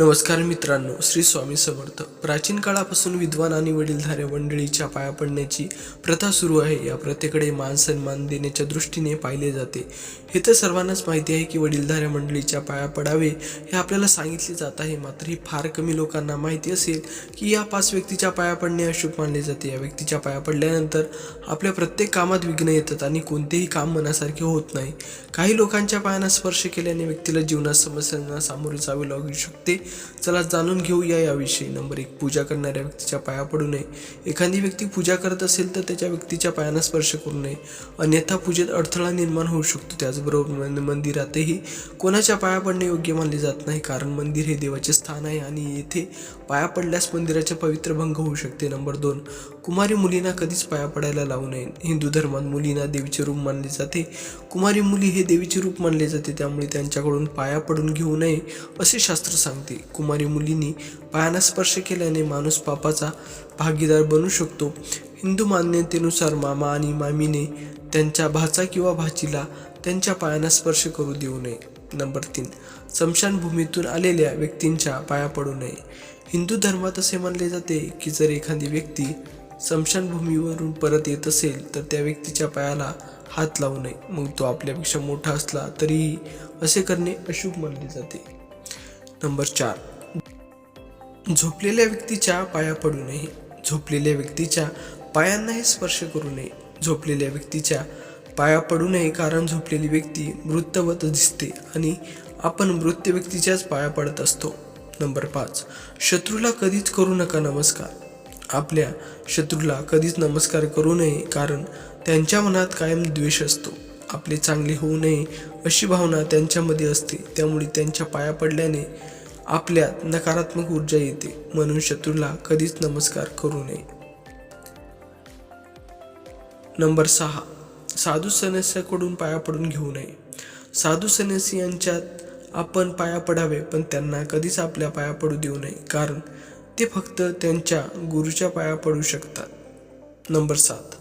नमस्कार मित्रांनो श्री स्वामी समर्थ. प्राचीन काळापासून विद्वान आणि वडीलधाऱ्या मंडळीच्या पाया पडण्याची प्रथा सुरू आहे. या प्रथेकडे मान सन्मान देण्याच्या दृष्टीने पाहिले जाते. हे तर सर्वांनाच माहिती आहे की वडीलधाऱ्या मंडळीच्या पाया पडावे हे आपल्याला सांगितले जात आहे. मात्र ही फार कमी लोकांना माहिती असेल की या पाच व्यक्तीच्या पाया पडणे अशुभ मानले जाते. या व्यक्तीच्या पाया पडल्यानंतर आपल्या प्रत्येक कामात विघ्न येतात आणि कोणतेही काम मनासारखे होत नाही. काही लोकांच्या पायांना स्पर्श केल्याने व्यक्तीला जीवनात समस्यांना सामोरे जावे लागू शकते. चला जाणून घेऊया याविषयी. नंबर एक पूजा करणाऱ्या व्यक्तीच्या पाया पडू नये. एखादी व्यक्ती पूजा करत असेल तर त्याच्या व्यक्तीच्या पायांना स्पर्श करू नये. अन्यथा पूजेत अडथळा निर्माण होऊ शकतो. त्याचबरोबर मंदिरातही कोणाच्या पाया पडणे योग्य मानले जात नाही. कारण मंदिर हे देवाचे स्थान आहे आणि येथे पाया पडल्यास मंदिराचे पवित्र भंग होऊ शकते. नंबर दोन कुमारी मुलींना कधीच पाया पडायला लावू नये. हिंदू धर्मात मुलींना देवीचे रूप मानले जाते. कुमारी मुली हे देवीचे रूप मानले जाते. त्यामुळे त्यांच्याकडून पाया पडून घेऊ नये असे शास्त्र सांगते. कुमारी मुलींनी पायांना स्पर्श केल्याने माणूस पापाचा भागीदार बनू शकतो. हिंदू मान्यतेनुसार मामा आणि मामीने त्यांच्या भाचा किंवा भाचीला त्यांच्या पायांना स्पर्श करू देऊ नये. नंबर तीन. स्मशानभूमीतून आलेल्या व्यक्तींच्या पाया पडू नये. हिंदू धर्मात असे मानले जाते की जर एखादी व्यक्ती स्मशानभूमीवरून परत येत असेल तर त्या व्यक्तीच्या पायाला हात लावू नये. मग तो आपल्यापेक्षा मोठा असला तरीही असे करणे अशुभ मानले जाते. नंबर चार. झोपलेल्या व्यक्तीच्या पाया पडू नये. झोपलेल्या व्यक्तीच्या पायांनाही स्पर्श करू नये. झोपलेल्या व्यक्तीच्या पाया पडू नये कारण झोपलेली व्यक्ती मृतवत दिसते आणि आपण मृत व्यक्तीच्याच पाया पडत असतो. नंबर पाच. शत्रूला कधीच करू नका नमस्कार. आपल्या शत्रूला कधीच नमस्कार करू नये कारण त्यांच्या मनात कायम द्वेष असतो. आपले चांगले होऊ नये अशी भावना त्यांच्यामध्ये असते. त्यामुळे त्यांच्या पाया पडल्याने आपल्यात नकारात्मक ऊर्जा येते. म्हणून शत्रूला कधीच नमस्कार करू नये. नंबर सहा. साधू सन्यासाकडून पाया पडून घेऊ नये. साधू सन्यासी यांच्यात आपण पाया पडावे पण त्यांना कधीच आपल्या पाया पडू देऊ नये. कारण ते फक्त त्यांच्या गुरुच्या पाया पडू शकतात. नंबर सात.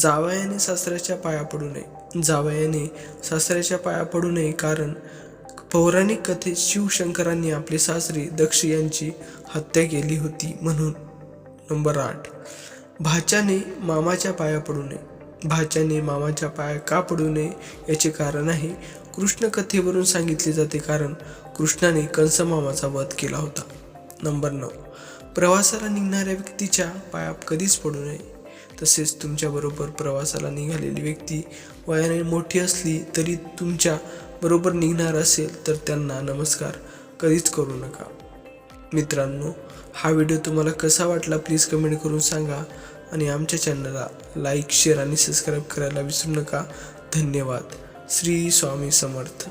जावयाने सासऱ्याच्या पाया पडू नये. जावयाने सासऱ्याच्या पाया पडू नये कारण पौराणिक कथेत शिवशंकरांनी आपले सासरे दक्ष यांची हत्या केली होती म्हणून. नंबर आठ. भाच्याने मामाच्या पाया पडू नये. भाच्याने मामाच्या पाया का पडू नये याचे कारण आहे. कृष्ण कथेवरून सांगितले जाते कारण कृष्णाने कंस मामाचा वध केला होता. नंबर नऊ. प्रवासाला निघणाऱ्या व्यक्तीच्या पाया कधीच पडू नये. तसेच तुमच्याबरोबर प्रवासाला निघालेली व्यक्ती वयाने मोठी असली तरी तुमच्या बरोबर निघणार असेल तर त्यांना नमस्कार कधीच करू नका. मित्रांनो हा व्हिडिओ तुम्हाला कसा वाटला प्लीज कमेंट करून सांगा आणि आमच्या चॅनलला लाईक शेअर आणि सबस्क्राईब करायला विसरू नका. धन्यवाद. श्री स्वामी समर्थ.